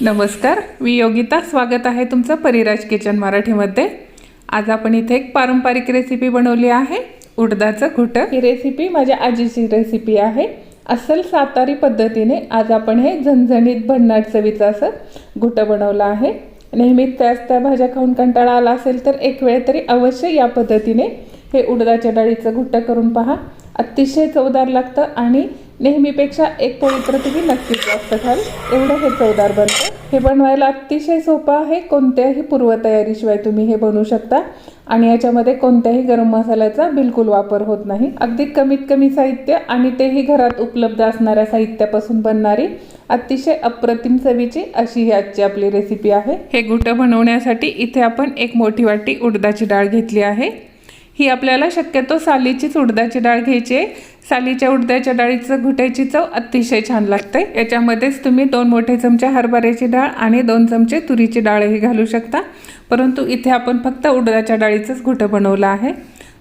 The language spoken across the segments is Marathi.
नमस्कार मी योगिता. स्वागत आहे तुमचं परिराज किचन मराठीमध्ये. आज आपण इथे एक पारंपरिक रेसिपी बनवली आहे. उडदाचं घुटं. ही रेसिपी माझ्या आजीची रेसिपी आहे. अस्सल सातारी पद्धतीने आज आपण हे झणझणीत भन्नाट चवीचं असं घुटं बनवलं आहे. नेहमीच त्याच त्या भाज्या खाऊन कंटाळा आला असेल तर एक वेळ तरी अवश्य या पद्धतीने हे उडदाच्या डाळीचं घुटं करून पहा. अतिशय चवदार लागतं आणि नेहमीपेक्षा एक पोळी तर तुम्ही नक्कीच जास्त खाल एवढं हे चवदार बनतं हे बनवायला अतिशय सोपं आहे. कोणत्याही पूर्वतयारीशिवाय तुम्ही हे बनवू शकता. आणि याच्यामध्ये कोणत्याही गरम मसाल्याचा बिलकुल वापर होत नाही. अगदी कमीत कमी साहित्य आणि तेही घरात उपलब्ध असणाऱ्या साहित्यापासून बनणारी अतिशय अप्रतिम चवीची अशी ही आजची आपली रेसिपी आहे. हे गुटं बनवण्यासाठी इथे आपण एक मोठी वाटी उडदाची डाळ घेतली आहे. ही आपल्याला शक्यतो सालीचीच उडदाची डाळ घ्यायची आहे. सालीच्या उडदाच्या डाळीचं घुट्याची चव अतिशय छान लागते. याच्यामध्येच तुम्ही दोन मोठे चमचे हरभऱ्याची डाळ आणि दोन चमचे तुरीची डाळही घालू शकता. परंतु इथे आपण फक्त उडदाच्या डाळीचंच घुटं बनवलं आहे.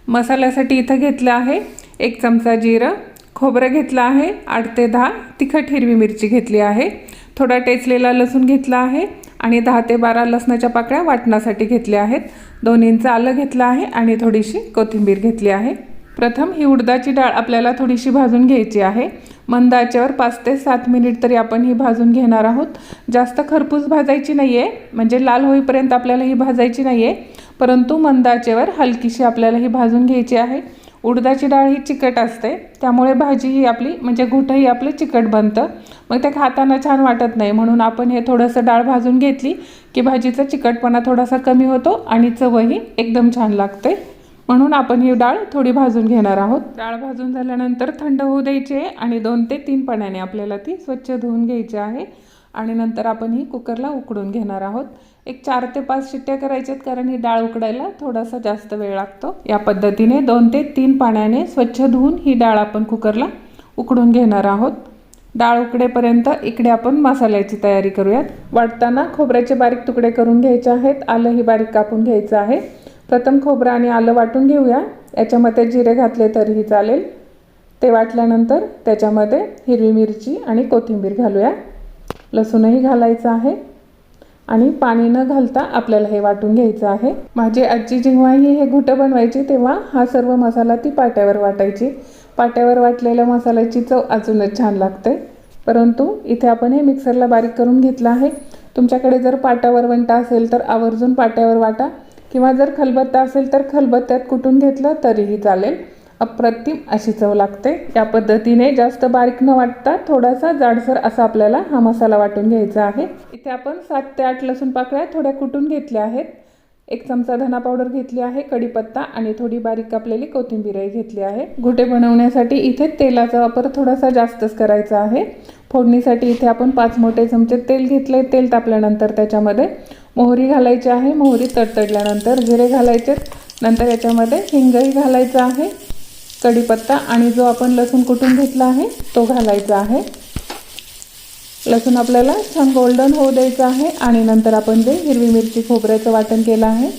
मसाल्यासाठी इथं घेतलं आहे एक चमचा जिरं खोबरं घेतलं आहे आठ ते दहा तिखट हिरवी मिरची घेतली आहे. थोडा टेचलेला लसूण घेतला आहे आणि दहा ते बारा लसणाच्या पाकळ्या वाटण्यासाठी घेतल्या आहेत. दोन इंच आलं घेतलं आहे आणि थोडीशी कोथिंबीर घेतली आहे. प्रथम ही उडदाची डाळ आपल्याला थोडीशी भाजून घ्यायची आहे. मंद आचेवर पाच ते सात मिनिट तरी आपण ही भाजून घेणार आहोत. जास्त खरपूस भाजायची नाही आहे म्हणजे लाल होईपर्यंत आपल्याला ही भाजायची नाही आहे परंतु मंद आचेवर हलकीशी आपल्याला ही भाजून घ्यायची आहे. उडदाची डाळ ही चिकट असते. त्यामुळे भाजी ही आपली म्हणजे घुटंही आपलं चिकट बनतं. मग ते खाताना छान वाटत नाही. म्हणून आपण हे थोडंसं डाळ भाजून घेतली की भाजीचा चिकटपणा थोडासा कमी होतो आणि चवही एकदम छान लागते. म्हणून आपण ही डाळ थोडी भाजून घेणार आहोत. डाळ भाजून झाल्यानंतर थंड होऊ द्यायची आहे आणि दोन ते तीन पाण्याने आपल्याला ती स्वच्छ धुवून घ्यायची आहे. आणि नंतर आपण ही कुकरला उकडून घेणार आहोत. एक चार ते पाच शिट्ट्या करायच्यात कारण ही डाळ उकडायला थोडासा जास्त वेळ लागतो. या पद्धतीने दोन ते तीन पाण्याने स्वच्छ धुवून ही डाळ आपण कुकरला उकडून घेणार आहोत. डाळ उकडेपर्यंत इकडे आपण मसाल्याची तयारी करूयात. वाटताना खोबऱ्याचे बारीक तुकडे करून घ्यायचे आहेत. आलंही बारीक कापून घ्यायचं आहे. प्रथम खोबरं आणि आलं वाटून घेऊया. याच्यामध्ये जिरे घातले तरीही चालेल. ते वाटल्यानंतर त्याच्यामध्ये हिरवी मिरची आणि कोथिंबीर घालूया. लसूणही घालायचं आहे आणि पाणी न घालता आपल्याला हे वाटून घ्यायचं आहे. माझी आजी जेव्हाही हे घुटं बनवायची तेव्हा हा सर्व मसाला ती पाट्यावर वाटायची. पाट्यावर वाटलेल्या मसाल्याची चव अजूनच छान लागते. परंतु इथे आपण हे मिक्सरला बारीक करून घेतलं आहे. तुमच्याकडे जर पाट्यावर वंटा असेल तर आवर्जून पाट्यावर वाटा किंवा जर खलबत्ता असेल तर खलबत्त्यात कुटून घेतलं तरीही चालेल. अप्रतिम अशी चव लागते. या पद्धतीने जास्त बारीक न वाटता थोडासा जाडसर असा आपल्याला हा मसाला वाटून घ्यायचा आहे. इथे आपण सात ते आठ लसूण पाकळ्या थोड्या कुटून घेतल्या आहेत. एक चमचा धना पावडर घेतली आहे कढीपत्ता आणि थोडी बारीक कापलेली कोथिंबीरही घेतली आहे. घुटे बनवण्यासाठी इथे तेलाचा वापर थोडासा जास्तच करायचा आहे. फोडणीसाठी इथे आपण पाच मोठे चमचे तेल घेतले तेल तापल्यानंतर त्याच्यामध्ये मोहरी घालायची आहे. मोहरी तडतडल्यानंतर जिरे घालायचे. नंतर याच्यामध्ये हिंगही घालायचं आहे. कढीपत्ता आणि जो आपण लसूण कुटून घेतला आहे तो घालायचा आहे. लसूण आपल्याला छान गोल्डन होऊ द्यायचं आहे आणि नंतर आपण जे हिरवी मिरची खोबऱ्याचं वाटण केलं आहे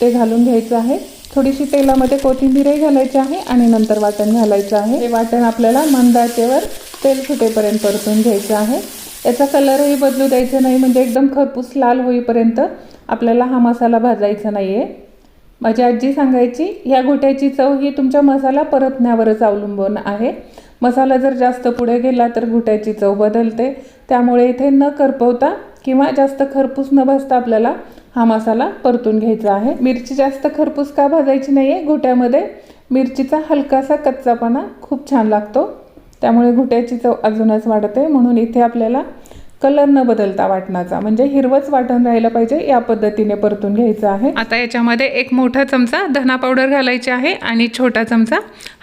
ते घालून घ्यायचं आहे. थोडीशी तेलामध्ये कोथिंबीरही घालायची आहे आणि नंतर वाटण घालायचं आहे. हे वाटण आपल्याला मंदाचेवर तेल सुटेपर्यंत परतून घ्यायचं आहे. याचा कलरही बदलू द्यायचा नाही म्हणजे एकदम खरपूस लाल होईपर्यंत आपल्याला हा मसाला भाजायचा नाही आहे माझी आजी सांगायची ह्या घोट्याची चव ही तुमच्या मसाला परतण्यावरच अवलंबून आहे. मसाला जर जास्त पुढे गेला तर घुट्याची चव बदलते. त्यामुळे इथे न करपवता किंवा जास्त खरपूस न भाजता आपल्याला हा मसाला परतून घ्यायचा आहे. मिरची जास्त खरपूस का भाजायची नाही आहे घोट्यामध्ये मिरचीचा हलकासा कच्चापणा खूप छान लागतो. त्यामुळे घुट्याची चव अजूनच वाढते. म्हणून इथे आपल्याला कलर न बदलता वाटणाचा. म्हणजे हिरवच वाटण राहिलं पाहिजे या पद्धतीने परतून घ्यायचं आहे. आता याच्यामध्ये एक मोठा चमचा धना पावडर घालायची आहे आणि छोटा चमचा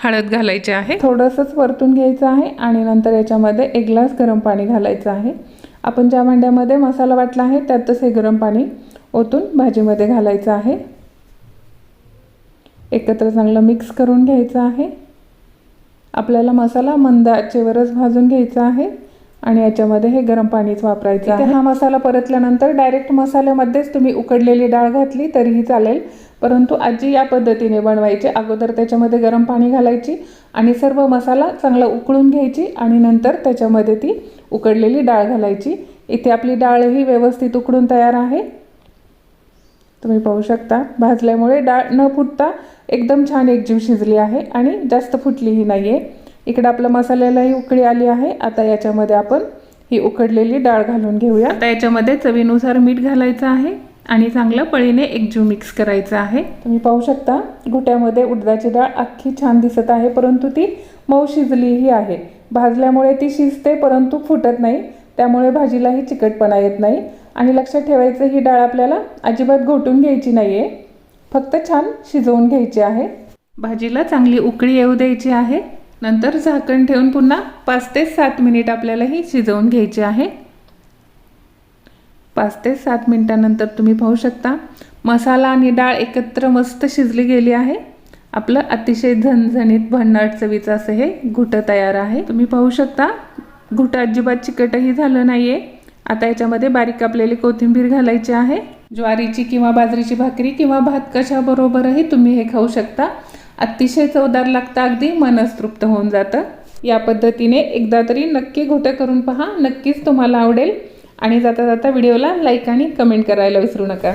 हळद घालायची आहे. थोडंसंच परतून घ्यायचं आहे आणि नंतर याच्यामध्ये एक ग्लास गरम पाणी घालायचं आहे. आपण ज्या भांड्यामध्ये मसाला वाटला आहे त्यातच हे गरम पाणी ओतून भाजीमध्ये घालायचं आहे. एकत्र चांगलं मिक्स करून घ्यायचं आहे. आपल्याला मसाला मंद आचेवरच भाजून घ्यायचा आहे. आणि याच्यामध्ये हे गरम पाणीच वापरायचं आहे. हा मसाला परतल्यानंतर डायरेक्ट मसाल्यामध्येच तुम्ही उकडलेली डाळ घातली तरीही चालेल. परंतु आजी या पद्धतीने बनवायची. अगोदर त्याच्यामध्ये गरम पाणी घालायची आणि सर्व मसाला चांगला उकळून घ्यायची आणि नंतर त्याच्यामध्ये ती उकडलेली डाळ घालायची. इथे आपली डाळही व्यवस्थित उकडून तयार आहे. तुम्ही पाहू शकता भाजल्यामुळे डाळ न फुटता एकदम छान एकजीव शिजली आहे आणि जास्त फुटलीही नाही आहे इकडं आपलं मसाल्यालाही उकळी आली आहे. आता याच्यामध्ये आपण ही उकडलेली डाळ घालून घेऊया. आता याच्यामध्ये चवीनुसार मीठ घालायचं आहे आणि चांगलं पळीने एकजीव मिक्स करायचं आहे. तुम्ही पाहू शकता घुट्यामध्ये उडदाची डाळ अख्खी छान दिसत आहे परंतु ती मऊ शिजलीही आहे. भाजल्यामुळे ती शिजते परंतु फुटत नाही. त्यामुळे भाजीलाही चिकटपणा येत नाही. आणि लक्षात ठेवायचं ही डाळ आपल्याला अजिबात घोटून घ्यायची नाही आहे फक्त छान शिजवून घ्यायची आहे. भाजीला चांगली उकळी येऊ द्यायची आहे. नंतर झाकण ठेवून पुन्हा पाच ते सात मिनिट आपल्याला ही शिजवून घ्यायची आहे. पाच ते सात मिनिटानंतर तुम्ही पाहू शकता मसाला आणि डाळ एकत्र मस्त शिजली गेली आहे. आपलं अतिशय झणझणीत भन्नाट चवीचं असं हे घुटं तयार आहे. तुम्ही पाहू शकता घुटं अजिबात चिकटही झालं नाही आहे आता याच्यामध्ये बारीक कापलेली कोथिंबीर घालायची आहे. ज्वारीची किंवा बाजरीची भाकरी किंवा भात कशाबरोबरही तुम्ही हे खाऊ शकता. अतिशय चवदार लागतं अगदी मनस्तृप्त तृप्त होऊन जातं. या पद्धतीने एकदा तरी नक्की घोटं करून पहा नक्कीच तुम्हाला आवडेल. आणि जाता जाता व्हिडिओला लाईक आणि कमेंट करायला विसरू नका.